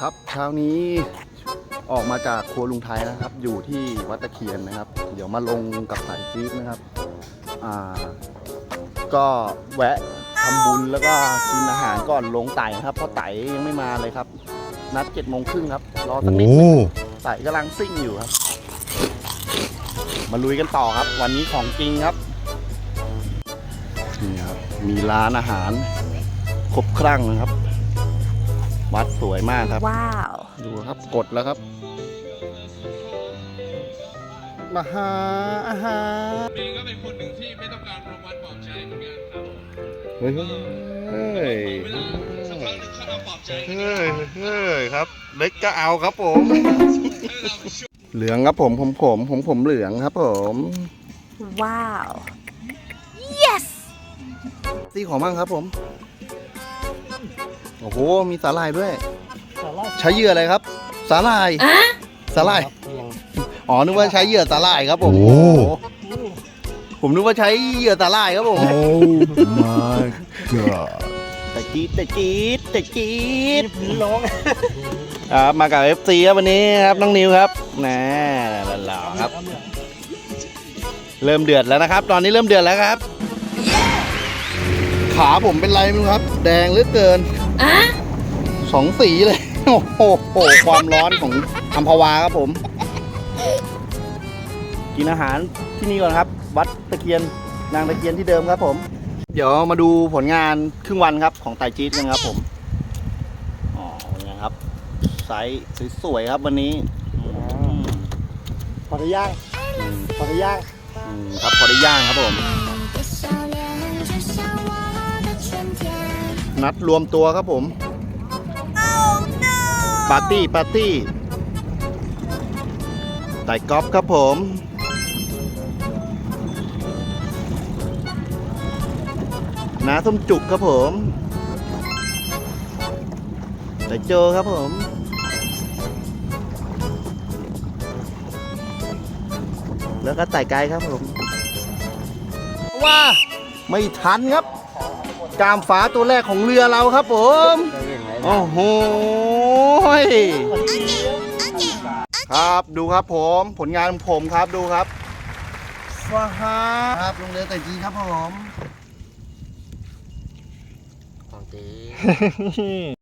ครับเช้านี้ออกมาจากครัวลุงไทยนะครับ อยู่ที่วัดตะเคียนนะครับ เดี๋ยวมาลงกับสายจี๊ดนะครับอ่าก็แวะทำบุญแล้วก็กินอาหารก่อนลงไต่นะครับ เพราะไต่ยังไม่มาเลยครับ นัดเจ็ดโมงครึ่งครับรอสักนิดนึงไต่กำลังซิ่งอยู่ครับ มาลุยกันต่อครับ วันนี้ของจริงครับนี่ครับมีร้านอาหารครบครังนะครับ วัดสวยมากครับ Wow. ดูครับกดแล้วครับมาหาอาหารเองก็เป็นคนหนึ่งที่ไม่ต้องการรางวัลปลอบใจเหมือนกันครับผมเฮ้ยเฮ้ยเวลาสักครั้งหนึ่งเขาเอาปลอบใจกันเฮ้ยเฮ้ยครับ เล็กก็เอาครับผม ให้เราช่วยเหลืองครับผมผมผมผมผมเหลืองครับผม Wow. Yes. ซีของมั่งครับผม โอ้โห มีสาหร่ายด้วยใช้เหยื่ออะไรครับ สาหร่ายสาหร่ายอ๋อ นึกว่าใช้เหยื่อสาหร่ายครับผมโอ้โอ้โห ผมนึกว่าใช้เหยื่อสาหร่ายครับผม my god แต่จี๊ดแต่จี๊ดแต่จี๊ดร้องครับมากับ FC ครับวันนี้ครับน้องนิวครับน่หล่อๆครับ เริ่มเดือดแล้วนะครับ ตอนนี้เริ่มเดือดแล้วครับ ขาผมเป็นไรไม่รู้ครับ แดงเหลือเกิน สองสีเลย โอ้โหความร้อนของอัมพวาครับผม กินอาหารที่นี่ก่อนครับ วัดตะเคียนนางตะเคียนที่เดิมครับผม เดี๋ยวมาดูผลงานครึ่งวันครับของไตรจี๊ดกันครับผมอ๋อเนี่ยครับไซส์สวยๆครับวันนี้อืมพอได้ย่างอืมพอได้ย่างอืมครับพอได้ย่างครับผม นัดรวมตัวครับผมปาร์ตี้ปาร์ตี้ไต่กอล์ฟครับผม น้าส้มจุกครับผมไต่โจครับผมแล้วก็ไต่ไกลครับผม ว่าไม่ทันครับ กามฟ้าตัวแรกของเรือเราครับผม โอ้โหยครับดูครับผม ผลงานของผมครับดูครับฟ้าครับลงเรือแต่จีครับผมของจี